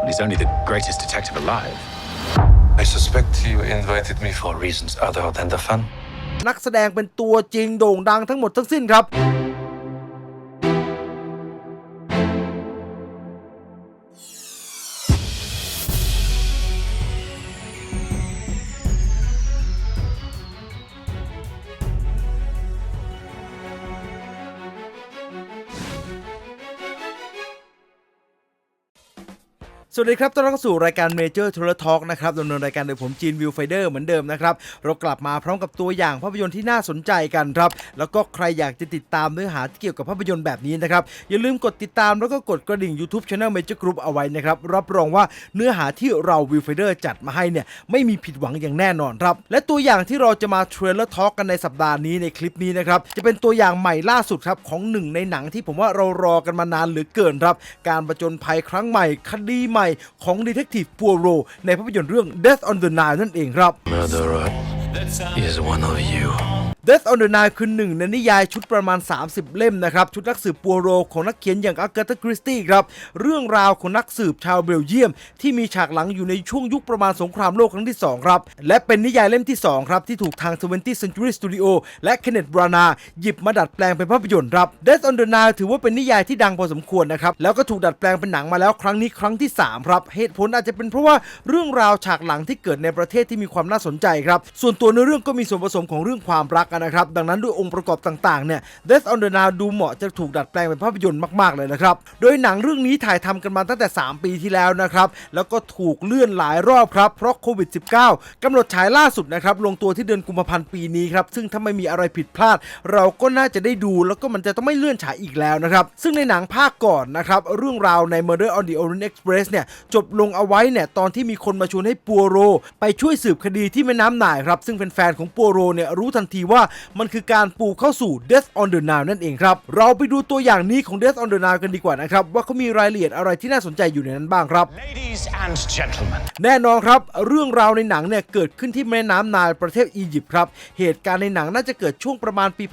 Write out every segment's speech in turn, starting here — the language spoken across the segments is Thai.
And he's only the greatest detective alive. I suspect you invited me for reasons other than the fun. นักแสดงเป็นตัวจริงโด่งดังทั้งหมดทั้งสิ้นครับ สวัสดีครับ ต้อนรับเข้าสู่รายการ Major t o r Talk นะครับดำเนินรายการโดยผมจีนวิวไฟเดอร์เหมือนเดิมนะครับ เรากลับมาพร้อมกับตัวอย่างภาพยนตร์ที่น่าสนใจกันครับ แล้วก็ใครอยากจะติดตามเนื้อหาที่เกี่ยวกับภาพยนตร์แบบนี้นะครับ อย่าลืมกดติดตามแล้วก็กดกระดิ่ง YouTube Channel Major Group เอาไว้นะครับ รับรองว่าเนื้อหาที่เราวิวไฟเดอร์จัดมาให้เนี่ยไม่มีผิดหวังอย่างแน่นอนครับ และตัวอย่างที่เราจะมาเทรลเลอร์ทอล์กกันในสัปดาห์นี้ในคลิปนี้นะครับ จะเป็นตัวอย่างใหม่ล่าสุดครับของหนึ่งในหนังที่ผมว่าเรารอกันมานานหลือเกินครับ การประจนภัยครั้งใหม่คดีใหม่ของดีเทคทีฟปัวโรในภาพยนตร์เรื่อง Death on the Nile นั่นเองครับ Murderer is one of you. Death on the Nile คือหนึ่งในนิยายชุดประมาณ 30 เล่มนะครับ ชุดนักสืบปัวโรของนักเขียนอย่างอากาธาคริสตี้ครับเรื่องราวของนักสืบชาวเบลเยียม ที่มีฉากหลังอยู่ในช่วงยุคประมาณสงครามโลกครั้งที่ 2 ครับ และเป็นนิยายเล่มที่ 2 ครับ ที่ถูกทาง 20th Century Studio และ Kenneth Branagh หยิบมาดัดแปลงเป็นภาพยนตร์ครับ Death on the Nile ถือว่าเป็นนิยายที่ดังพอสมควรนะครับแล้วก็ถูกดัดแปลงเป็นหนังมาแล้วครั้งนี้ครั้งที่สามครับเหตุผลอาจจะเป็นเพราะว่าเรื่องราวฉากหลังที่เกิดในประเทศที่มีความน่าสนใจครับส่วนตัวในอเรื่องก็มีส่วนผสมของเรื่องความรักนะครับดังนั้นด้วยองค์ประกอบต่างๆเนี่ย Death on the Nile ดูเหมาะจะถูกดัดแปลงเป็นภาพยนตร์มากๆเลยนะครับโดยหนังเรื่องนี้ถ่ายทำกันมาตั้งแต่ 3 ปีที่แล้วนะครับแล้วก็ถูกเลื่อนหลายรอบครับเพราะโควิด -19 กำหนดฉายล่าสุดนะครับลงตัวที่เดือนกุมภาพันธ์ปีนี้ครับซึ่งถ้าไม่มีอะไรผิดพลาด เราก็น่าจะได้ดูแล้วก็มันจะต้องไม่เลื่อนฉายอีกแล้วนะครับซึ่งในหนังภาคก่อนนะครับเรื่องราวใน Murder on the Orient Express เนี่ยจบลงเอาไว้เนี่ยตอนที่มีคนมาชวนให้ปัวโร ไปช่วยสืบคดีที่แม่น้ำหน่ายครับซึ่งแฟนๆของปัวโรเนี่ยรู้ทันทีว่ามันคือการปูเข้าสู่ Death on the Nile นั่นเองครับ เราไปดูตัวอย่างนี้ของ Death on the Nile กันดีกว่านะครับ ว่าเขามีรายละเอียดอะไรที่น่าสนใจอยู่ในนั้นบ้างครับ Ladies and gentlemen, แน่นอนครับ เรื่องราวในหนังเนี่ยเกิดขึ้นที่แม่น้ำนายประเทศอียิปต์ครับ เหตุการณ์ในหนังน่าจะเกิดช่วงประมาณปี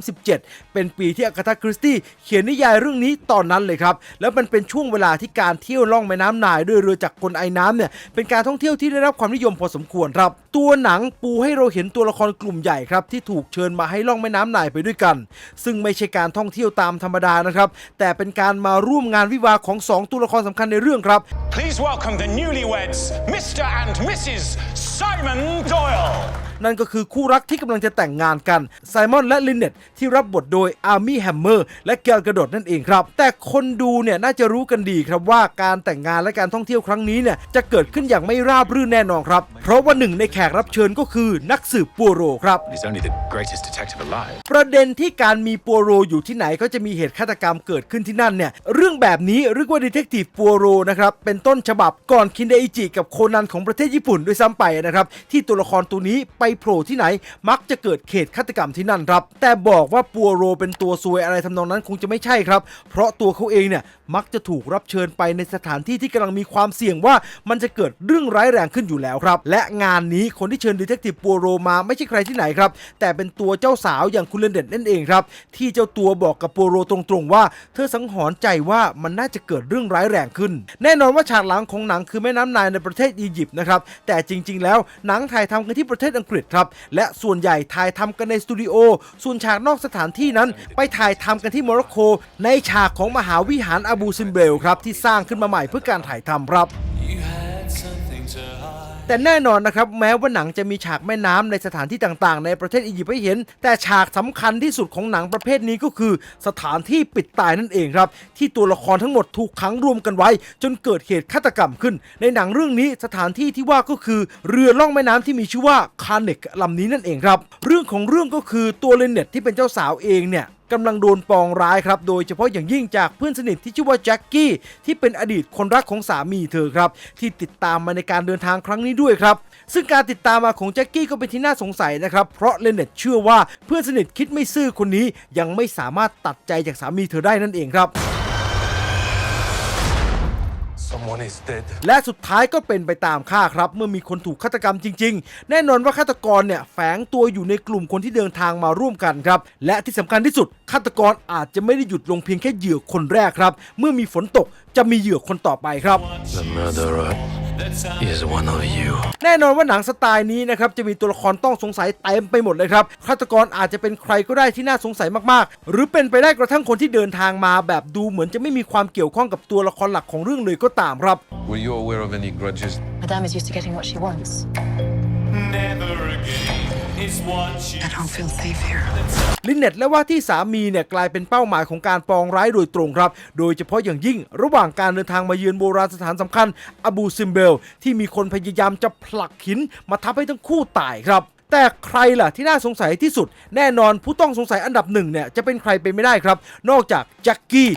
1937 เป็นปีที่อากาธาคริสตี้เขียนนิยายเรื่องนี้ตอนนั้นเลยครับ แล้วมันเป็นช่วงเวลาที่การเที่ยวล่องแม่น้ำนายด้วยเรือจากกลไอน้ำเนี่ยเป็นการท่องเที่ยวที่ได้รับความนิยมพอสมควรครับ ตัวหนังปูให้เราเห็นตัวละครกลุ่มใหญ่ครับที่ที่ถูกเชิญมาให้ล่องแม่น้ำนายไปด้วยกัน ซึ่งไม่ใช่การท่องเที่ยวตามธรรมดานะครับ แต่เป็นการมาร่วมงานวิวาของสองตัวละครสำคัญในเรื่องครับ please welcome the newlyweds, Mr. and Mrs. Simon Doyle. นั่นก็คือคู่รักที่กำลังจะแต่งงานกันไซมอนและลินเนตที่รับบทโดยอาร์มี่แฮมเมอร์และแกลกระโดดนั่นเองครับ แต่คนดูเนี่ยน่าจะรู้กันดีครับว่าการแต่งงานและการท่องเที่ยวครั้งนี้เนี่ยจะเกิดขึ้นอย่างไม่ราบรื่นแน่นอนครับ เพราะว่าหนึ่งในแขกรับเชิญก็คือนักสืบปัวโรครับ And he's only the greatest detective alive. ประเด็นที่การมีปัวโรอยู่ที่ไหนก็จะมีเหตุฆาตกรรมเกิดขึ้นที่นั่นเนี่ยเรื่องแบบนี้เรียกว่าดีเทคทีฟปัวโรนะครับเป็นต้นฉบับก่อนคินเดอิจิกับโคนันของประเทศญี่ปุ่นด้วยซ้ำไปนะครับ ที่ตัวละครตัวนี้ไปโผล่ที่ไหนมักจะเกิดเขตฆาตกรรมที่นั่นครับ แต่บอกว่าปัวโรเป็นตัวซวยอะไรทำนองนั้นคงจะไม่ใช่ครับ เพราะตัวเขาเองเนี่ยมักจะถูกรับเชิญไปในสถานที่ที่กำลังมีความเสี่ยงว่ามันจะเกิดเรื่องร้ายแรงขึ้นอยู่แล้วครับ และงานนี้คนที่เชิญดีเทคทีฟปัวโรมาไม่ใช่ใครที่ไหนครับ แต่เป็นตัวเจ้าสาวอย่างคุณเลนเดตนั่นเองครับ ที่เจ้าตัวบอกกับปัวโรตรงๆว่า เธอสังหรณ์ใจว่ามันน่าจะเกิดเรื่องร้ายแรงขึ้น แน่นอนว่าฉากหลังของหนังคือแม่น้ำนายในประเทศอียิปต์นะครับแต่จริง ๆ แล้วหนังถ่ายทำกันที่ประเทศอังกฤษครับและส่วนใหญ่ถ่ายทำกันในสตูดิโอส่วนฉากนอกสถานที่นั้น ไปถ่ายทำกันที่โมร็อกโกในฉากของมหาวิหารอาบูซิมเบลครับที่สร้างขึ้นมาใหม่เพื่อการถ่ายทำครับแต่แน่นอนนะครับแม้ว่าหนังจะมีฉากแม่น้ำในสถานที่ต่างๆ ในประเทศอียิปต์ให้เห็น แต่ฉากสำคัญที่สุดของหนังประเภทนี้ก็คือ สถานที่ปิดตายนั่นเองครับ ที่ตัวละครทั้งหมดถูกขังรวมกันไว้ จนเกิดเหตุฆาตกรรมขึ้น ในหนังเรื่องนี้สถานที่ที่ว่าก็คือ เรือล่องแม่น้ำที่มีชื่อว่าคาเนกลำนี้นั่นเองครับ เรื่องของเรื่องก็คือตัวเลนเน็ตที่เป็นเจ้าสาวเองเนี่ย กำลังโดนปองร้ายครับ โดยเฉพาะอย่างยิ่งจากเพื่อนสนิทที่ชื่อว่าแจ็คกี้ที่เป็นอดีตคนรักของสามีเธอครับ ที่ติดตามมาในการเดินทางครั้งนี้ด้วยครับ ซึ่งการติดตามมาของแจ็คกี้ก็เป็นที่น่าสงสัยนะครับ เพราะเลนเน็ตเชื่อว่าเพื่อนสนิทคิดไม่ซื่อคนนี้ยังไม่สามารถตัดใจจากสามีเธอได้นั่นเองครับ และสุดท้ายก็เป็นไปตามค่าครับ เมื่อมีคนถูกฆาตกรรมจริง ๆ แน่นอนว่าฆาตกรเนี่ยแฝงตัวอยู่ในกลุ่มคนที่เดินทางมาร่วมกันครับ และที่สำคัญที่สุดฆาตกรอาจจะไม่ได้หยุดลงเพียงแค่เหยื่อคนแรกครับ เมื่อมีฝนตก จะมีเหยื่อคนต่อไปครับ The murderer is one of you. แน่นอนว่าหนังสไตล์นี้นะครับจะมีตัวละครต้องสงสัยเต็มไปหมดเลยครับฆาตกรอาจจะเป็นใครก็ได้ที่น่าสงสัยมากๆ หรือเป็นไปได้กระทั่งคนที่เดินทางมา แบบดูเหมือนจะไม่มีความเกี่ยวข้องกับตัวละครหลักของเรื่องเลยก็ตามครับ Were you aware of any grudges? Madame is used to getting what she wants. Never I don't feel safe here. ลินเน็ตและว่าที่สามีเนี่ยกลายเป็นเป้าหมายของการปองร้ายโดยตรงครับ โดยเฉพาะอย่างยิ่งระหว่างการเดินทางมาเยือนโบราณสถานสำคัญอบูซิมเบล ที่มีคนพยายามจะผลักหินมาทับให้ทั้งคู่ตายครับ แต่ใครล่ะที่น่าสงสัยที่สุด แน่นอนผู้ต้องสงสัยอันดับหนึ่งเนี่ยจะเป็นใครไปไม่ได้ครับ นอกจากแจ็คกี้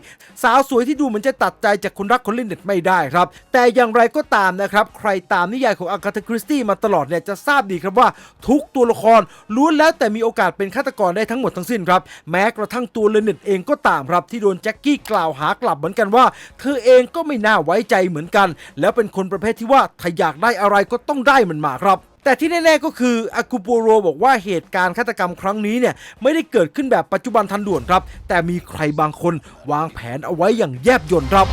สาวสวยที่ดูเหมือนจะตัดใจจากคนรักคนเลินเน็ตไม่ได้ครับ แต่อย่างไรก็ตามนะครับ ใครตามนิยายของอากาธาคริสตี้มาตลอดเนี่ยจะทราบดีครับว่าทุกตัวละครล้วนแล้วแต่มีโอกาสเป็นฆาตกรได้ทั้งหมดทั้งสิ้นครับ แม้กระทั่งตัวเลนเน็ตเองก็ตามครับ ที่โดนแจ็คกี้กล่าวหากลับเหมือนกันว่า เธอเองก็ไม่น่าไว้ใจเหมือนกัน แล้วเป็นคนประเภทที่ว่าถ้าอยากได้อะไรก็ต้องได้มันมาครับ แต่ที่แน่ๆก็คืออากูโปโรบอกว่าเหตุการณ์ฆาตกรรมครั้งนี้เนี่ยไม่ได้เกิดขึ้นแบบปัจจุบันทันด่วนครับ แต่มีใครบางคนวางแผนเอาไว้อย่างแยบยลครับ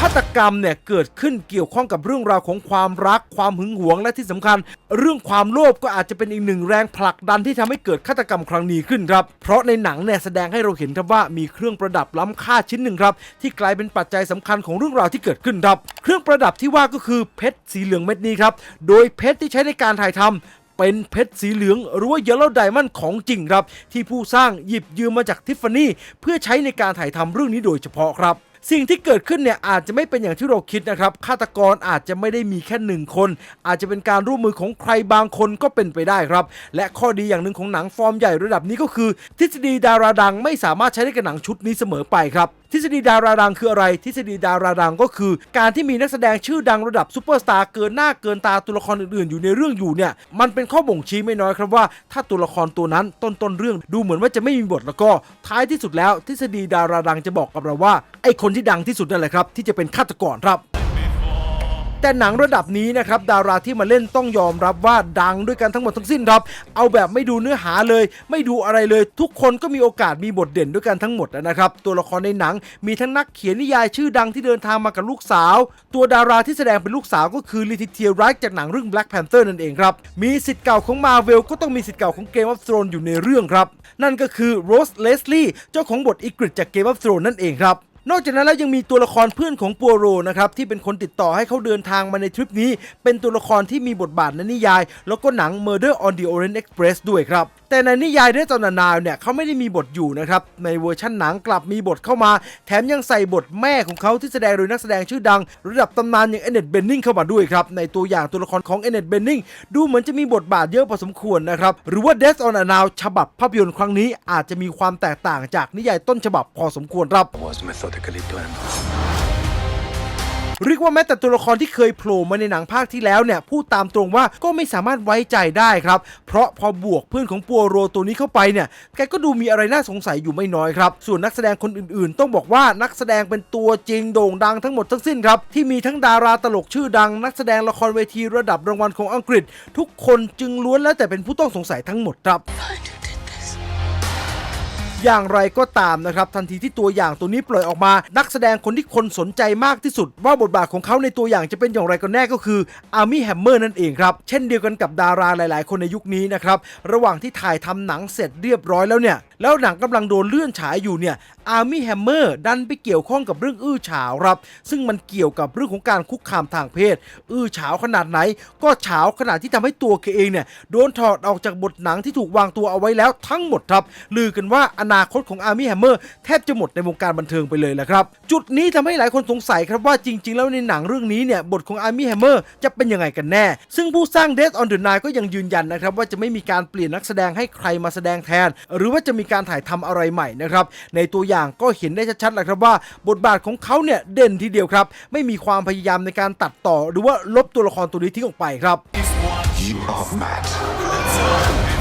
ฆาตกรรมเนี่ยเกิดขึ้นเกี่ยวข้องกับเรื่องราวของความรัก ความหึงหวงและที่สำคัญ เรื่องความโลภก็อาจจะเป็นอีกหนึ่งแรงผลักดันที่ทำให้เกิดฆาตกรรมครั้งนี้ขึ้นครับ เพราะในหนังเนี่ยแสดงให้เราเห็นครับว่ามีเครื่องประดับล้ำค่าชิ้นหนึ่งครับ ที่กลายเป็นปัจจัยสำคัญของเรื่องราวที่เกิดขึ้นครับ เครื่องประดับที่ว่าก็คือเพชรสีเหลืองเม็ดนี้ครับ โดยเพชรที่ใช้ในการถ่ายทำ เป็นเพชรสีเหลืองหรือว่าเยลโล่ไดมอนด์ของจริงครับ ที่ผู้สร้างหยิบยืมมาจากทิฟฟานี่เพื่อใช้ในการถ่ายทำเรื่องนี้โดยเฉพาะครับสิ่งที่เกิดขึ้นเนี่ยอาจจะไม่เป็นอย่างที่เราคิดนะครับฆาตกรอาจจะไม่ได้มีแค่หนึ่งคน อาจจะเป็นการร่วมมือของใครบางคนก็เป็นไปได้ครับ และข้อดีอย่างหนึ่งของหนังฟอร์มใหญ่ระดับนี้ก็คือ ทฤษฎีดาราดังไม่สามารถใช้ได้กับหนังชุดนี้เสมอไปครับ ทฤษฎีดาราดังคืออะไร ทฤษฎีดาราดังก็คือ การที่มีนักแสดงชื่อดังระดับซูเปอร์สตาร์เกินหน้าเกินตาตัวละครอื่นๆ อยู่ในเรื่องอยู่เนี่ยมันเป็นข้อบ่งชี้ไม่น้อยครับว่า ถ้าตัวละครตัวนั้นต้นต้นๆเรื่องดูเหมือนว่าจะไม่มีบทแล้วก็ท้ายที่สุดแล้ว ทฤษฎีดาราดังจะบอกกับเราว่าไอ้คนที่ดังที่สุดนั่นแหละครับที่จะเป็นฆาตกรครับ แต่หนังระดับนี้นะครับดาราที่มาเล่นต้องยอมรับว่าดังด้วยกันทั้งหมดทั้งสิ้นครับ เอาแบบไม่ดูเนื้อหาเลย ไม่ดูอะไรเลย ทุกคนก็มีโอกาสมีบทเด่นด้วยกันทั้งหมดนะครับ ตัวละครในหนังมีทั้งนักเขียนนิยายชื่อดังที่เดินทางมากับลูกสาว ตัวดาราที่แสดงเป็นลูกสาวก็คือลิทิเทียไรท์จากหนังเรื่อง Black Panther นั่นเองครับมีสิทธิ์เก่าของ Marvel ก็ต้องมีสิทธิ์เก่าของ Game of Thrones อยู่ในเรื่องครับ นั่นก็คือโรสเลสลี่เจ้าของบทอีกริดจาก Game of Thrones นั่นเองครับ นอกจากนั้นแล้วยังมีตัวละครเพื่อนของปัวโรนะครับที่เป็นคนติดต่อให้เขาเดินทางมาในทริปนี้ เป็นตัวละครที่มีบทบาทในนิยาย แล้วก็หนัง Murder on the Orient Express ด้วยครับแต่ในนิยายเรื่องตอนนาวเนี่ยเขาไม่ได้มีบทอยู่นะครับในเวอร์ชั่นหนังกลับมีบทเข้ามา แถมยังใส่บทแม่ของเขาที่แสดงโดยนักแสดงชื่อดัง ระดับตำนานอย่างเอเนตเบนนิงเข้ามาด้วยครับในตัวอย่างตัวละครของเอเนตเบนนิงดูเหมือนจะมีบทบาทเยอะพอสมควรนะครับหรือว่า Death on a Now ฉบับภาพยนตร์ครั้งนี้อาจจะมีความแตกต่างจากนิยายต้นฉบับพอสมควรครับ Was methodically planned. เรียกว่าแม้แต่ตัวละครที่เคยโผล่มาในหนังภาคที่แล้วเนี่ยพูดตามตรงว่าก็ไม่สามารถไว้ใจได้ครับ เพราะพอบวกเพื่อนของปัวโรตัวนี้เข้าไปเนี่ยแกก็ดูมีอะไรน่าสงสัยอยู่ไม่น้อยครับ ส่วนนักแสดงคนอื่นๆ ต้องบอกว่านักแสดงเป็นตัวจริงโด่งดังทั้งหมดทั้งสิ้นครับ ที่มีทั้งดาราตลกชื่อดัง นักแสดงละครเวทีระดับรางวัลของอังกฤษ ทุกคนจึงล้วนแล้วแต่เป็นผู้ต้องสงสัยทั้งหมดครับ อย่างไรก็ตามนะครับทันทีที่ตัวอย่างตัวนี้ปล่อยออกมา นักแสดงคนที่คนสนใจมากที่สุด ว่าบทบาทของเขาในตัวอย่างจะเป็นอย่างไรกันแน่ก็คืออาร์มี่แฮมเมอร์นั่นเองครับเช่นเดียวกันกับดาราหลาย ๆ คนในยุคนี้นะครับระหว่างที่ถ่ายทำหนังเสร็จเรียบร้อยแล้วเนี่ย แล้วหนังกำลังโดนเลื่อนฉายอยู่เนี่ยอาร์มี่แฮมเมอร์ดันไปเกี่ยวข้องกับเรื่องอื้อฉาวครับ ซึ่งมันเกี่ยวกับเรื่องของการคุกคามทางเพศ อื้อฉาวขนาดไหน ก็ฉาวขนาดที่ทำให้ตัวเคเองเนี่ยโดนถอดออกจากบทหนังที่ถูกวางตัวเอาไว้แล้วทั้งหมดครับลือกันว่าอนาคตของอาร์มี่แฮมเมอร์แทบจะหมดในวงการบันเทิงไปเลยแหละครับ จุดนี้ทำให้หลายคนสงสัยครับว่าจริง ๆ แล้วในหนังเรื่องนี้เนี่ยบทของอาร์มี่แฮมเมอร์จะเป็นยังไงกันแน่ ซึ่งผู้สร้าง Death on the Nile ก็ยังยืนยันนะครับว่าจะไม่มีการเปลี่ยนนักแสดงให้ใครมาแสดงแทน หรือว่าจะมีการถ่ายทำอะไรใหม่นะครับ ในตัวอย่างก็เห็นได้ชัดๆแหละครับว่า บทบาทของเขาเนี่ยเด่นทีเดียวครับ ไม่มีความพยายามในการตัดต่อหรือว่าลบตัวละครตัวนี้ทิ้งออกไปครับ You are mad.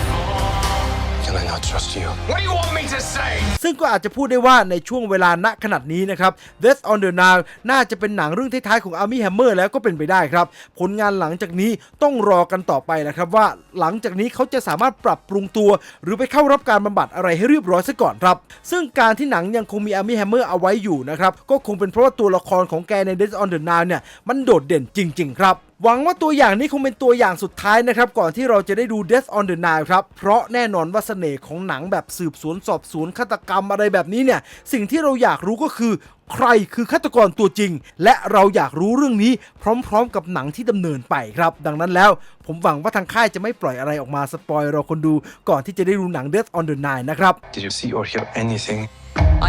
Can I not trust you? What do you want me to say? ซึ่งก็อาจจะพูดได้ว่าในช่วงเวลาณขนาดนี้นะครับ Death on the Nile น่าจะเป็นหนังเรื่องท้ายๆของ Army Hammer แล้วก็เป็นไปได้ครับ ผลงานหลังจากนี้ต้องรอกันต่อไปนะครับ ว่าหลังจากนี้เขาจะสามารถปรับปรุงตัว หรือไปเข้ารับการบำบัดอะไรให้เรียบร้อยซะก่อนครับ ซึ่งการที่หนังยังคงมี Army Hammer เอาไว้อยู่นะครับก็คงเป็นเพราะว่าตัวละครของแกใน Death on the Nile เนี่ยมันโดดเด่นจริง ๆ ครับ หวังว่าตัวอย่างนี้คงเป็นตัวอย่างสุดท้ายนะครับ ก่อนที่เราจะได้ดู Death on the Nile ครับ เพราะแน่นอนว่าเสน่ห์ของหนังแบบสืบสวนสอบสวนฆาตกรรมอะไรแบบนี้เนี่ย สิ่งที่เราอยากรู้ก็คือใครคือฆาตกรตัวจริง และเราอยากรู้เรื่องนี้พร้อมๆ กับหนังที่ดำเนินไปครับ ดังนั้นแล้ว ผมหวังว่าทางค่ายจะไม่ปล่อยอะไรออกมาสปอยเราคนดูก่อนที่จะได้ดูหนัง Death on the Nile นะครับ Did you see or hear anything?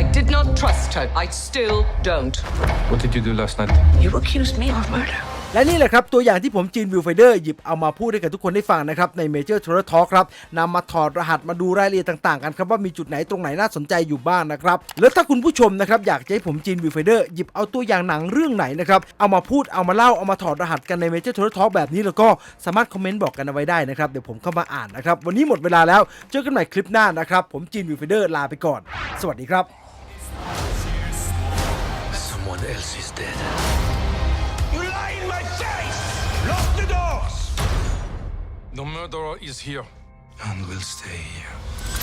I did not trust her. I still don't. What did you do last night? You accused me of murder. และนี่แหละครับ ตัวอย่างที่ผมจีนวิวไฟเดอร์หยิบเอามาพูดให้กับทุกคนได้ฟังนะครับ ใน Major t o u r Talk ครับนำมาถอดรหัสมาดูรายละเอียดต่างๆ กันครับว่ามีจุดไหนตรงไหนน่าสนใจอยู่บ้างนะครับ แล้วถ้าคุณผู้ชมนะครับอยากจะให้ผมจีนวิวไฟเดอร์หยิบเอาตัวอย่างหนังเรื่องไหนนะครับเอามาพูดเอามาเล่าเอามาถอดรหัสกันใน Major t o u r Talk แบบนี้แล้วก็สามารถคอมเมนต์บอกกันเอาไว้ได้นะครับเดี๋ยวผมเข้ามาอ่านนะครับวันนี้หมดเวลาแล้วเจอกันใหม่คลิปหน้านะครับผมจีนวิวไฟเดอร์ลาไปก่อน สวัสดีครับ Someone else is dead. The murderer is here. And will stay here.